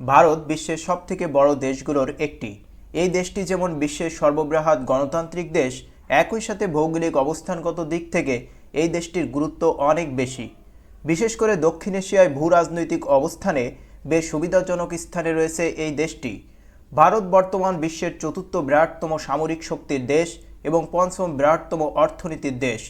ভারত বিশ্বের সবথেকে বড় দেশগুলোর একটি। এই দেশটি যেমন বিশ্বের সর্ববৃহৎ গণতান্ত্রিক দেশ, একই সাথে ভৌগোলিক অবস্থানগত দিক থেকে এই দেশটির গুরুত্ব অনেক বেশি। বিশেষ করে দক্ষিণ এশিয়ায় ভূ রাজনৈতিক অবস্থানে বেশ সুবিধাজনক স্থানে রয়েছে এই দেশটি। ভারত বর্তমান বিশ্বের চতুর্থ বৃহত্তম সামরিক শক্তির দেশ এবং পঞ্চম বৃহত্তম অর্থনীতির দেশ।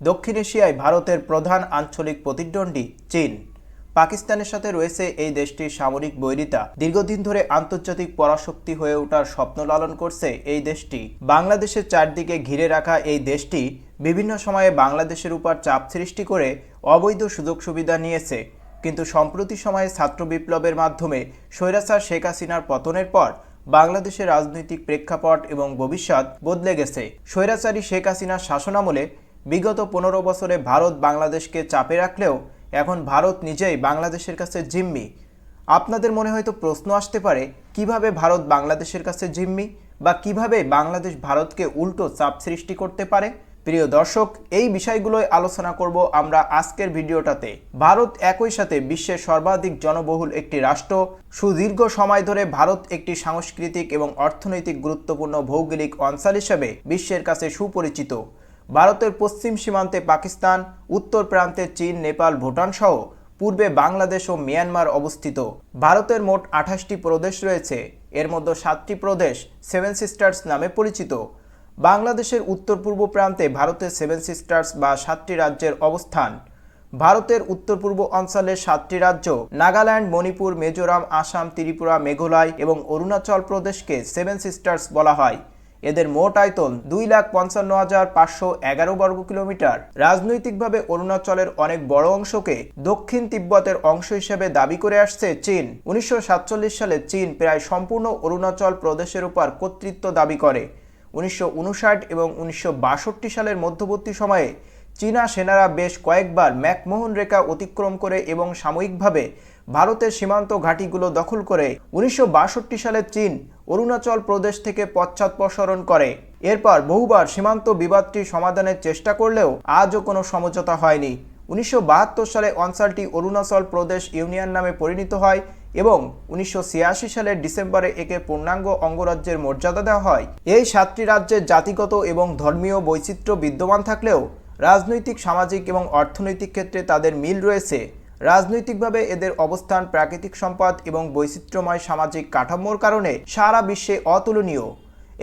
দক্ষিণ এশিয়ায় ভারতের প্রধান আঞ্চলিক প্রতিদ্বন্দ্বী চীন। পাকিস্তানের সাথে রয়েছে এই দেশটির সামরিক বৈরিতা। দীর্ঘদিন ধরে আন্তর্জাতিক পরাশক্তি হয়ে ওঠার স্বপ্ন লালন করছে এই দেশটি। বাংলাদেশের চারদিকে ঘিরে রাখা এই দেশটি বিভিন্ন সময়ে বাংলাদেশের উপর চাপ সৃষ্টি করে অবৈধ সুযোগ সুবিধা নিয়েছে। কিন্তু সম্প্রতি সময়ে ছাত্র বিপ্লবের মাধ্যমে স্বৈরাচার শেখ হাসিনার পতনের পর বাংলাদেশের রাজনৈতিক প্রেক্ষাপট এবং ভবিষ্যৎ বদলে গেছে। স্বৈরাচারী শেখ হাসিনার শাসনামলে বিগত পনেরো বছরে ভারত বাংলাদেশকে চাপে রাখলেও এখন ভারত নিজেই বাংলাদেশের কাছে জিম্মি। আপনাদের মনে হয়তো প্রশ্ন আসতে পারে, কীভাবে ভারত বাংলাদেশের কাছে জিম্মি বা কীভাবে বাংলাদেশ ভারতকে উল্টো চাপ সৃষ্টি করতে পারে? প্রিয় দর্শক, এই বিষয়গুলোই আলোচনা করব আমরা আজকের ভিডিওটাতে। ভারত একই সাথে বিশ্বের সর্বাধিক জনবহুল একটি রাষ্ট্র। সুদীর্ঘ সময় ধরে ভারত একটি সাংস্কৃতিক এবং অর্থনৈতিক গুরুত্বপূর্ণ ভৌগোলিক অঞ্চল হিসেবে বিশ্বের কাছে সুপরিচিত। ভারতের পশ্চিম সীমান্তে পাকিস্তান, উত্তর প্রান্তে চীন, নেপাল, ভুটান সহ পূর্বে বাংলাদেশ ও মিয়ানমার অবস্থিত। ভারতের মোট আঠাশটি প্রদেশ রয়েছে। এর মধ্যে সাতটি প্রদেশ সেভেন সিস্টার্স নামে পরিচিত। বাংলাদেশের উত্তর পূর্ব প্রান্তে ভারতের সেভেন সিস্টার্স বা সাতটি রাজ্যের অবস্থান। ভারতের উত্তর পূর্ব অঞ্চলের সাতটি রাজ্য নাগাল্যান্ড, মণিপুর, মিজোরাম, আসাম, ত্রিপুরা, মেঘালয় এবং অরুণাচল প্রদেশকে সেভেন সিস্টার্স বলা হয়। এদের মোট আয়তন দুই লাখ পঞ্চান্ন হাজার পাঁচশো এগারো বর্গ কিলোমিটার। রাজনৈতিকভাবে অরুণাচলের অনেক বড় অংশকে দক্ষিণ তিব্বতের অংশ হিসেবে দাবি করে আসছে চীন। উনিশশো সাতচল্লিশ সালে চীন প্রায় সম্পূর্ণ অরুণাচল প্রদেশের উপর কর্তৃত্ব দাবি করে। উনিশশো উনষাট এবং উনিশশো বাষট্টি সালের মধ্যবর্তী সময়ে চীনা সেনারা বেশ কয়েকবার ম্যাকমোহন রেখা অতিক্রম করে এবং সাময়িকভাবে ভারতের সীমান্ত ঘাঁটিগুলো দখল করে। উনিশশো বাষট্টি সালে চীন অরুণাচল প্রদেশ থেকে পশ্চাৎপসরণ করে। এরপর বহুবার সীমান্ত বিবাদটি সমাধানের চেষ্টা করলেও আজও কোনো সমঝোতা হয়নি। উনিশশো বাহাত্তর সালে অঞ্চলটি অরুণাচল প্রদেশ ইউনিয়ন নামে পরিণত হয় এবং উনিশশো ছিয়াশি সালের ডিসেম্বরে একে পূর্ণাঙ্গ অঙ্গরাজ্যের মর্যাদা দেওয়া হয়। এই সাতটি রাজ্যের জাতিগত এবং ধর্মীয় বৈচিত্র্য বিদ্যমান থাকলেও রাজনৈতিক, সামাজিক এবং অর্থনৈতিক ক্ষেত্রে তাদের মিল রয়েছে। রাজনৈতিকভাবে এদের অবস্থান প্রাকৃতিক সম্পদ এবং বৈচিত্র্যময় সামাজিক কাঠামোর কারণে সারা বিশ্বে অতুলনীয়।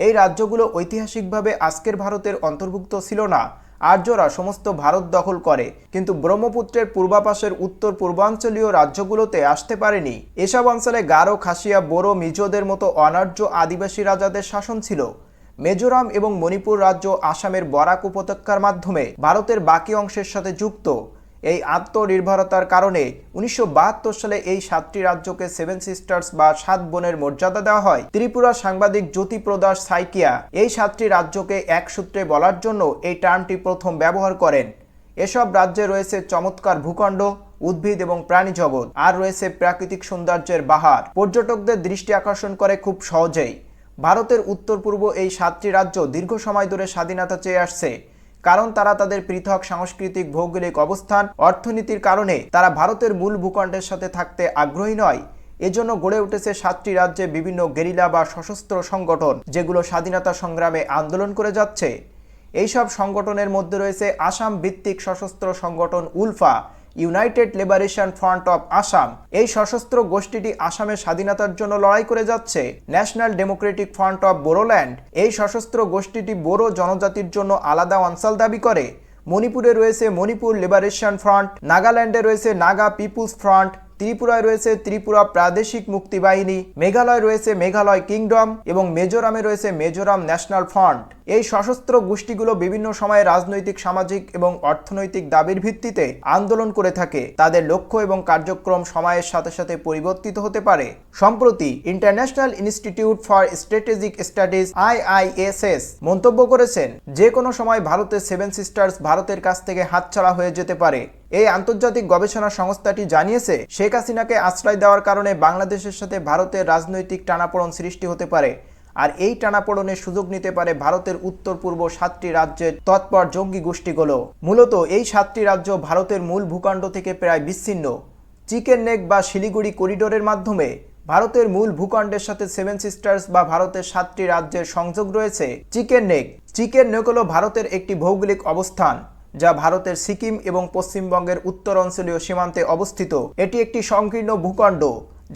এই রাজ্যগুলো ঐতিহাসিকভাবে আজকের ভারতের অন্তর্ভুক্ত ছিল না, আর্যরা সমস্ত ভারত দখল করে। কিন্তু ব্রহ্মপুত্রের পূর্বাপাশের উত্তর পূর্বাঞ্চলীয় রাজ্যগুলোতে আসতে পারেনি। এসব অঞ্চলে গারো, খাসিয়া, বোরো, মিজোদের মতো অনার্য আদিবাসী রাজাদের শাসন ছিল। মিজোরাম এবং মণিপুর রাজ্য আসামের বরাক উপত্যকার মাধ্যমে ভারতের বাকি অংশের সাথে যুক্ত। এই আত্মনির্ভরতার কারণে উনিশশো বাহাত্তর সালে এই সাতটি রাজ্যকে সেভেন সিস্টার্স বা সাত বোনের মর্যাদা দেওয়া হয়। ত্রিপুরা সাংবাদিক জ্যোতি প্রদাস সাইকিয়া এই সাতটি রাজ্যকে এক সূত্রে বলার জন্য এই টার্মটি প্রথম ব্যবহার করেন। এসব রাজ্যে রয়েছে চমৎকার ভূখণ্ড, উদ্ভিদ এবং প্রাণী জগৎ, আর রয়েছে প্রাকৃতিক সৌন্দর্যের বাহার। পর্যটকদের দৃষ্টি আকর্ষণ করে খুব সহজেই। ভারতের উত্তর পূর্ব এই সাতটি রাজ্য দীর্ঘ সময় ধরে স্বাধীনতা চেয়ে আসছে। কারণ তারা তাদের পৃথক সাংস্কৃতিক ভৌগোলিক অবস্থান, অর্থনীতির কারণে তারা ভারতের মূল ভূখণ্ডের সাথে থাকতে আগ্রহী নয়। এজন্য গড়ে উঠেছে সাতটি রাজ্যে বিভিন্ন গেরিলা বা সশস্ত্র সংগঠন, যেগুলো স্বাধীনতা সংগ্রামে আন্দোলন করে যাচ্ছে। এইসব সংগঠনের মধ্যে রয়েছে আসাম ভিত্তিক সশস্ত্র সংগঠন ULFA. United Liberation Front of Assam. এই সশস্ত্র গোষ্ঠীটি আসামের স্বাধীনতার জন্য লড়াই করে যাচ্ছে। National Democratic Front of Bodoland. এই সশস্ত্র গোষ্ঠীটি বোরো জনজাতির জন্য আলাদা অঞ্চল দাবি করে। মণিপুরে রয়েছে মণিপুর লিবারেশন ফ্রন্ট, নাগাল্যান্ডে রয়েছে নাগা পিপুলস ফ্রন্ট ত্রিপুরায় রয়েছে ত্রিপুরা প্রাদেশিক মুক্তি বাহিনী মেঘালয় রয়েছে মেঘালয় কিংডম এবং মিজোরামে রয়েছে মেজোরাম ন্যাশনাল ফ্রন্ট। এই সশস্ত্র গোষ্ঠীগুলো বিভিন্ন সময়ে রাজনৈতিক, সামাজিক এবং অর্থনৈতিক দাবির ভিত্তিতে আন্দোলন করে থাকে। তাদের লক্ষ্য এবং কার্যক্রম সময়ের সাথে সাথে পরিবর্তিত হতে পারে। সম্প্রতি International Institute for Strategic Studies, IISS, মন্তব্য করেছেন, যে কোনো সময় ভারতের সেভেন সিস্টার্স ভারতের কাছ থেকে হাতছাড়া হয়ে যেতে পারে। এই আন্তর্জাতিক গবেষণা সংস্থাটি জানিয়েছে, শেখ হাসিনাকে আশ্রয় দেওয়ার কারণে বাংলাদেশের সাথে ভারতের রাজনৈতিক টানাপোড়ন সৃষ্টি হতে পারে আর এই টানাপোড়নের সুযোগ নিতে পারে ভারতের উত্তর পূর্ব সাতটি রাজ্যের তৎপর জঙ্গি গোষ্ঠীগুলো। মূলত এই সাতটি রাজ্য ভারতের মূল ভূখণ্ড থেকে প্রায় বিচ্ছিন্ন। চিকেন নেক বা শিলিগুড়ি করিডোরের মাধ্যমে ভারতের মূল ভূখণ্ডের সাথে সেভেন সিস্টার্স বা ভারতের সাতটি রাজ্যের সংযোগ রয়েছে চিকেন নেক। চিকেন নেক হল ভারতের একটি ভৌগোলিক অবস্থান। যা ভারতের সিকিম এবং পশ্চিমবঙ্গের উত্তর অঞ্চলীয় সীমান্তে অবস্থিত। এটি একটি সংকীর্ণ ভূখণ্ড,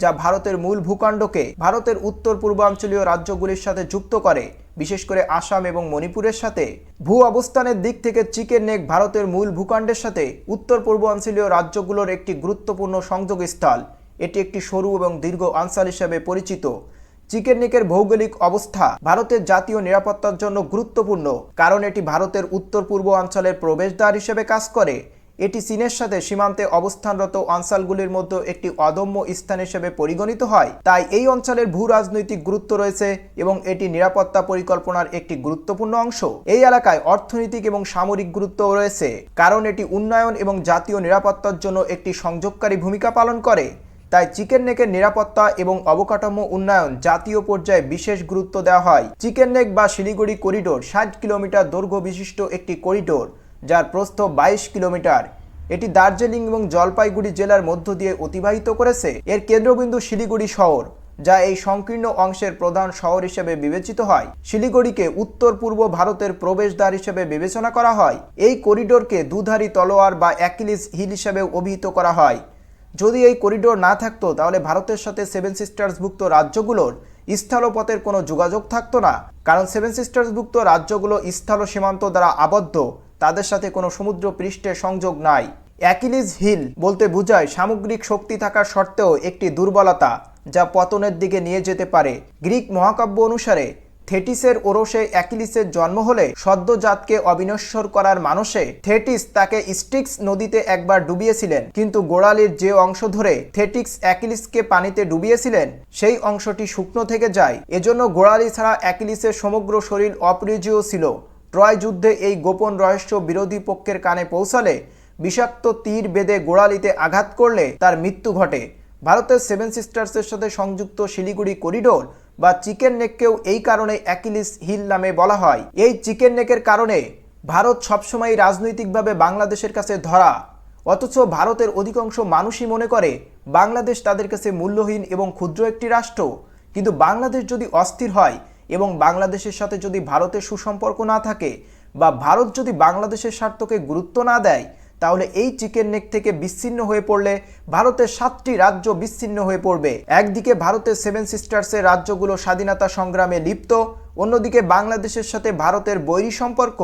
যা ভারতের মূল ভূখণ্ডকে ভারতের উত্তর পূর্বাঞ্চলীয় রাজ্যগুলির সাথে যুক্ত করে। বিশেষ করে আসাম এবং মণিপুরের সাথে। ভূ অবস্থানের দিক থেকে চিকেন নেক ভারতের মূল ভূখণ্ডের সাথে উত্তর পূর্বাঞ্চলীয় রাজ্যগুলোর একটি গুরুত্বপূর্ণ সংযোগস্থল। এটি একটি সরু এবং দীর্ঘ অঞ্চল হিসাবে পরিচিত। চিকেন নেকের ভৌগোলিক অবস্থা ভারতের জাতীয় নিরাপত্তার জন্য গুরুত্বপূর্ণ, কারণ এটি ভারতের উত্তর পূর্ব অঞ্চলের প্রবেশদ্বার হিসেবে কাজ করে। এটি চীনের সাথে সীমান্তে অবস্থানরত অঞ্চলগুলির মধ্যে একটি অদম্য স্থান হিসেবে পরিগণিত হয়। তাই এই অঞ্চলের ভূ রাজনৈতিক গুরুত্ব রয়েছে এবং এটি নিরাপত্তা পরিকল্পনার একটি গুরুত্বপূর্ণ অংশ। এই এলাকায় অর্থনৈতিক এবং সামরিক গুরুত্ব রয়েছে, কারণ এটি উন্নয়ন এবং জাতীয় নিরাপত্তার জন্য একটি সংযোগকারী ভূমিকা পালন করে। তাই চিকেন নেকের নিরাপত্তা এবং অবকাঠামো উন্নয়ন জাতীয় পর্যায়ে বিশেষ গুরুত্ব দেওয়া হয়। চিকেন নেক বা শিলিগুড়ি করিডোর ষাট কিলোমিটার দৈর্ঘ্য বিশিষ্ট একটি করিডোর, যার প্রস্থ বাইশ কিলোমিটার। এটি দার্জিলিং এবং জলপাইগুড়ি জেলার মধ্য দিয়ে অতিবাহিত করেছে। এর কেন্দ্রবিন্দু শিলিগুড়ি শহর, যা এই সংকীর্ণ অংশের প্রধান শহর হিসেবে বিবেচিত হয়। শিলিগুড়িকে উত্তর পূর্ব ভারতের প্রবেশদ্বার হিসেবে বিবেচনা করা হয়। এই করিডোরকে দুধারী তলোয়ার বা অ্যাকিলিস হিল হিসেবে অভিহিত করা হয়। যদি এই করিডোর না থাকতো, তাহলে ভারতের সাথে সেভেন সিস্টার্সভুক্ত রাজ্যগুলোর স্থলপথের কোনো যোগাযোগ থাকতো না। কারণ সেভেন সিস্টার্সভুক্ত রাজ্যগুলো স্থল সীমান্ত দ্বারা আবদ্ধ, তাদের সাথে কোনো সমুদ্র পৃষ্ঠে সংযোগ নাই। অ্যাকিলিজ হিল বলতে বোঝায় সামগ্রিক শক্তি থাকার সত্ত্বেও একটি দুর্বলতা, যা পতনের দিকে নিয়ে যেতে পারে। গ্রিক মহাকাব্য অনুসারে থেটিসের ওরসে অ্যাকিলিসের জন্ম হলে সদ্যজাতকে অবিনশ্বর করার মানসে থেটিস তাকে স্টিক্স নদীতে একবার ডুবিয়েছিলেন। কিন্তু গোড়ালির যে অংশ ধরে থেটিক্স অ্যাকিলিসকে পানিতে ডুবিয়েছিলেন, সেই অংশটি শুকনো থেকে যায়। এজন্য গোড়ালি ছাড়া অ্যাকিলিসের সমগ্র শরীর অপরিজীয় ছিল। ট্রয় যুদ্ধে এই গোপন রহস্য বিরোধী পক্ষের কানে পৌঁছালে বিষাক্ত তীর বেদে গোড়ালিতে আঘাত করলে তার মৃত্যু ঘটে। ভারতের সেভেন সিস্টার্সের সাথে সংযুক্ত শিলিগুড়ি করিডোর বা চিকেন নেককেও এই কারণে অ্যাকিলিস হিল নামে বলা হয়। এই চিকেন নেকের কারণে ভারত সবসময় রাজনৈতিকভাবে বাংলাদেশের কাছে ধরা। অথচ ভারতের অধিকাংশ মানুষই মনে করে, বাংলাদেশ তাদের কাছে মূল্যহীন এবং ক্ষুদ্র একটি রাষ্ট্র। কিন্তু বাংলাদেশ যদি অস্থির হয় এবং বাংলাদেশের সাথে যদি ভারতের সুসম্পর্ক না থাকে বা ভারত যদি বাংলাদেশের স্বার্থকে গুরুত্ব না দেয় তাহলে এই চিকেন নেক থেকে বিচ্ছিন্ন হয়ে পড়লে ভারতের সাতটি রাজ্য বিচ্ছিন্ন হয়ে পড়বে। একদিকে ভারতের সেভেন সিস্টার্সের রাজ্যগুলো স্বাধীনতা সংগ্রামে লিপ্ত, অন্যদিকে বাংলাদেশের সাথে ভারতের বৈরী সম্পর্ক।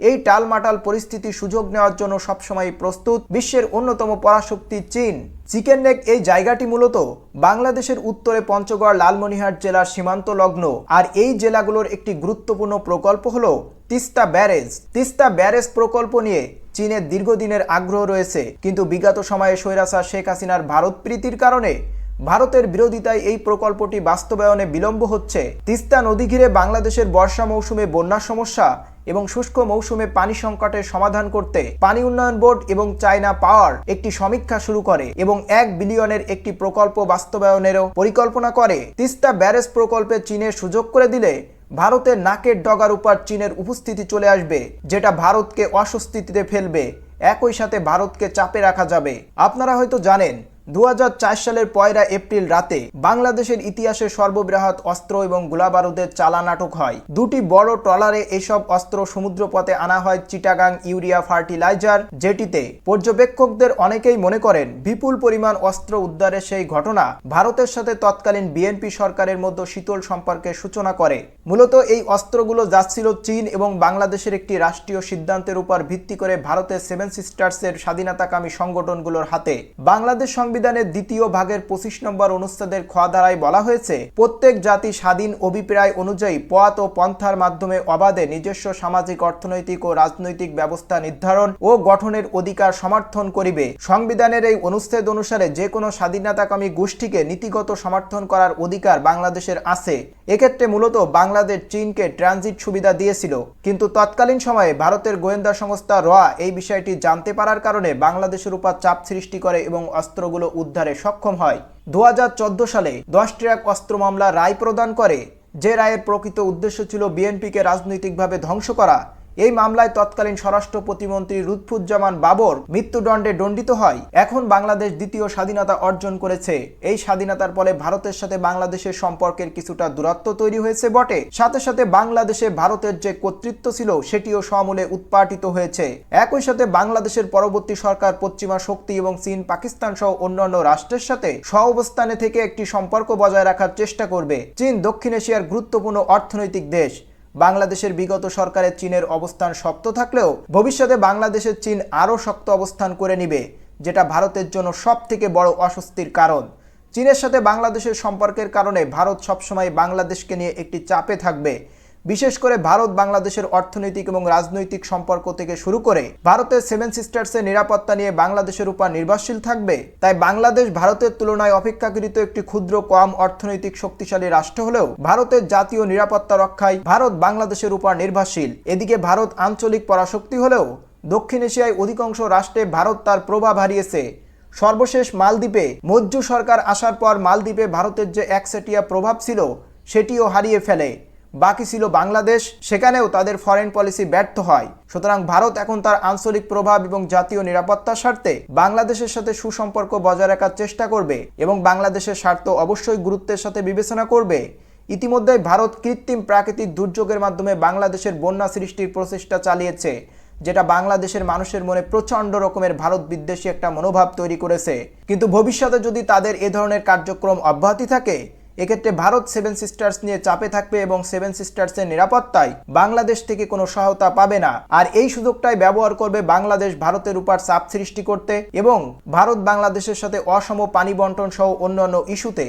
এই টালমাটাল পরিস্থিতি সুযোগ নেওয়ার জন্য সবসময় প্রস্তুত বিশ্বের অন্যতম পরাশক্তি চীন। চিকেন নেক এই জায়গাটি মূলত বাংলাদেশের উত্তরে পঞ্চগড় লালমনিহাট জেলার সীমান্ত লগ্ন আর এই জেলাগুলোর একটি গুরুত্বপূর্ণ প্রকল্প হলো তিস্তা ব্যারেজ তিস্তা ব্যারেজ প্রকল্প নিয়ে চীনের দীর্ঘদিনের আগ্রহ রয়েছে। কিন্তু বিগত সময়ে স্বৈরাচার শেখ হাসিনার ভারত প্রীতির কারণে ভারতের বিরোধিতায় এই প্রকল্পটি বাস্তবায়নে বিলম্ব হচ্ছে। তিস্তা নদী ঘিরে বাংলাদেশের বর্ষা মৌসুমে বন্যার সমস্যা এবং শুষ্ক মৌসুমে পানি সংকটের সমাধান করতে পানি উন্নয়ন বোর্ড এবং চায়না পাওয়ার একটি সমীক্ষা শুরু করে এবং এক বিলিয়নের একটি প্রকল্প বাস্তবায়নেরও পরিকল্পনা করে। তিস্তা ব্যারেজ প্রকল্পে চীনের সুযোগ করে দিলে ভারতের নাকের ডগার উপর চীনের উপস্থিতি চলে আসবে, যেটা ভারতকে অস্বস্তিতে ফেলবে। একই সাথে ভারতকে চাপে রাখা যাবে। আপনারা হয়তো জানেন দু হাজার চার সালের পয়লা এপ্রিল রাতে বাংলাদেশের ইতিহাসে সর্ববৃহৎ অস্ত্র এবং গোলাবারুদের চালা নাটক হয়। দুটি বড় ট্রলারে এসব অস্ত্র সমুদ্রপথে আনা হয় চিটাগাং ইউরিয়া ফার্টিলাইজার, যেটিতে পর্যবেক্ষকদের অনেকেই মনে করেন বিপুল পরিমাণ অস্ত্র উদ্ধারের সেই ঘটনা ভারতের সাথে তৎকালীন বিএনপি সরকারের মধ্যে শীতল সম্পর্কের সূচনা করে। মূলত এই অস্ত্রগুলো যাচ্ছিল চীন এবং বাংলাদেশের একটি রাষ্ট্রীয় সিদ্ধান্তের উপর ভিত্তি করে ভারতের সেভেন সিস্টার্সের স্বাধীনতাকামী সংগঠনগুলোর হাতে। বাংলাদেশ সংবিধানের দ্বিতীয় ভাগের পঁচিশ নম্বর অনুচ্ছেদের খ বলা হয়েছে, প্রত্যেক জাতি স্বাধীন অভিপ্রায় অনুযায়ী পথ ও পন্থার মাধ্যমে অবাধে নিজস্ব সামাজিক, অর্থনৈতিক ও রাজনৈতিক ব্যবস্থা নির্ধারণ ও গঠনের অধিকার সমর্থন করিবে। সংবিধানের এই অনুচ্ছেদ অনুসারে যে কোনো স্বাধীনতাকামী গোষ্ঠীকে নীতিগত সমর্থন করার অধিকার বাংলাদেশের আছে। এক্ষেত্রে মূলত বাংলাদেশ চীনকে ট্রানজিট সুবিধা দিয়েছিল। কিন্তু তৎকালীন সময়ে ভারতের গোয়েন্দা সংস্থা র এই বিষয়টি জানতে পারার কারণে বাংলাদেশের উপর চাপ সৃষ্টি করে এবং অস্ত্রগুলো উদ্ধারে সক্ষম হয়। দু হাজার চোদ্দ সালে দশ ট্রাক অস্ত্র মামলা রায় প্রদান করে। যে রায়ের প্রকৃত উদ্দেশ্য ছিল বিএনপিকে রাজনৈতিকভাবে ধ্বংস করা। এই মামলায় তৎকালীন স্বরাষ্ট্র প্রতিমন্ত্রী লুৎফুজ্জামান বাবর মৃত্যুদণ্ডে দণ্ডিত হয়। এখন বাংলাদেশ দ্বিতীয় স্বাধীনতা অর্জন করেছে। এই স্বাধীনতার ফলে ভারতের সাথে বাংলাদেশের সম্পর্কের কিছুটা দূরত্ব তৈরি হয়েছে বটে। সাথে সাথে বাংলাদেশে ভারতের যে কর্তৃত্ব ছিল, সেটিও সমূলে উৎপাটিত হয়েছে। একই সাথে বাংলাদেশের পরবর্তী সরকার পশ্চিমা শক্তি এবং চীন, পাকিস্তান সহ অন্যান্য রাষ্ট্রের সাথে সহাবস্থানে থেকে একটি সম্পর্ক বজায় রাখার চেষ্টা করবে। চীন দক্ষিণ এশিয়ার গুরুত্বপূর্ণ অর্থনৈতিক দেশ। বাংলাদেশের বিগত সরকারের চীনের অবস্থান শক্ত থাকলেও ভবিষ্যতে বাংলাদেশের চীন আরও শক্ত অবস্থান করে নিবে, যেটা ভারতের জন্য সব থেকে বড় অস্বস্তির কারণ। চীনের সাথে বাংলাদেশের সম্পর্কের কারণে ভারত সবসময় বাংলাদেশকে নিয়ে একটি চাপে থাকবে। বিশেষ করে ভারত, বাংলাদেশের অর্থনৈতিক এবং রাজনৈতিক সম্পর্ক থেকে শুরু করে ভারতের সেভেন সিস্টার্সের নিরাপত্তা নিয়ে বাংলাদেশের উপর নির্ভরশীল থাকবে। তাই বাংলাদেশ ভারতের তুলনায় অপেক্ষাকৃত একটি ক্ষুদ্র, কম অর্থনৈতিক শক্তিশালী রাষ্ট্র হলেও ভারতের জাতীয় নিরাপত্তা রক্ষায় ভারত বাংলাদেশের উপর নির্ভরশীল। এদিকে ভারত আঞ্চলিক পরাশক্তি হলেও দক্ষিণ এশিয়ায় অধিকাংশ রাষ্ট্রে ভারত তার প্রভাব হারিয়েছে। সর্বশেষ মালদ্বীপে মজ্জু সরকার আসার পর মালদ্বীপে ভারতের যে একচেটিয়া প্রভাব ছিল, সেটিও হারিয়ে ফেলে। বাকি ছিল বাংলাদেশ, সেখানেও তাদের ফরেন পলিসি ব্যর্থ হয়। সুতরাং ভারত এখন তার আঞ্চলিক প্রভাব এবং জাতীয় নিরাপত্তার স্বার্থে বাংলাদেশের সাথে সুসম্পর্ক বজায় রাখার চেষ্টা করবে এবং বাংলাদেশের স্বার্থ অবশ্যই গুরুত্বের সাথে বিবেচনা করবে। ইতিমধ্যে ভারত কৃত্রিম প্রাকৃতিক দুর্যোগের মাধ্যমে বাংলাদেশের বন্যা সৃষ্টির প্রচেষ্টা চালিয়েছে, যেটা বাংলাদেশের মানুষের মনে প্রচণ্ড রকমের ভারত বিদ্বেষী একটা মনোভাব তৈরি করেছে। কিন্তু ভবিষ্যতে যদি তাদের এ ধরনের কার্যক্রম অব্যাহতি থাকে এক্ষেত্রে ভারত সেভেন সিস্টার্স নিয়ে চাপে থাকবে এবং সেভেন সিস্টার্সের নিরাপত্তায় বাংলাদেশ থেকে কোনো সহায়তা পাবে না। আর এই সুযোগটাই ব্যবহার করবে বাংলাদেশ ভারতের উপর চাপ সৃষ্টি করতে এবং ভারত বাংলাদেশের সাথে অসম পানি বন্টন সহ অন্যান্য ইস্যুতে।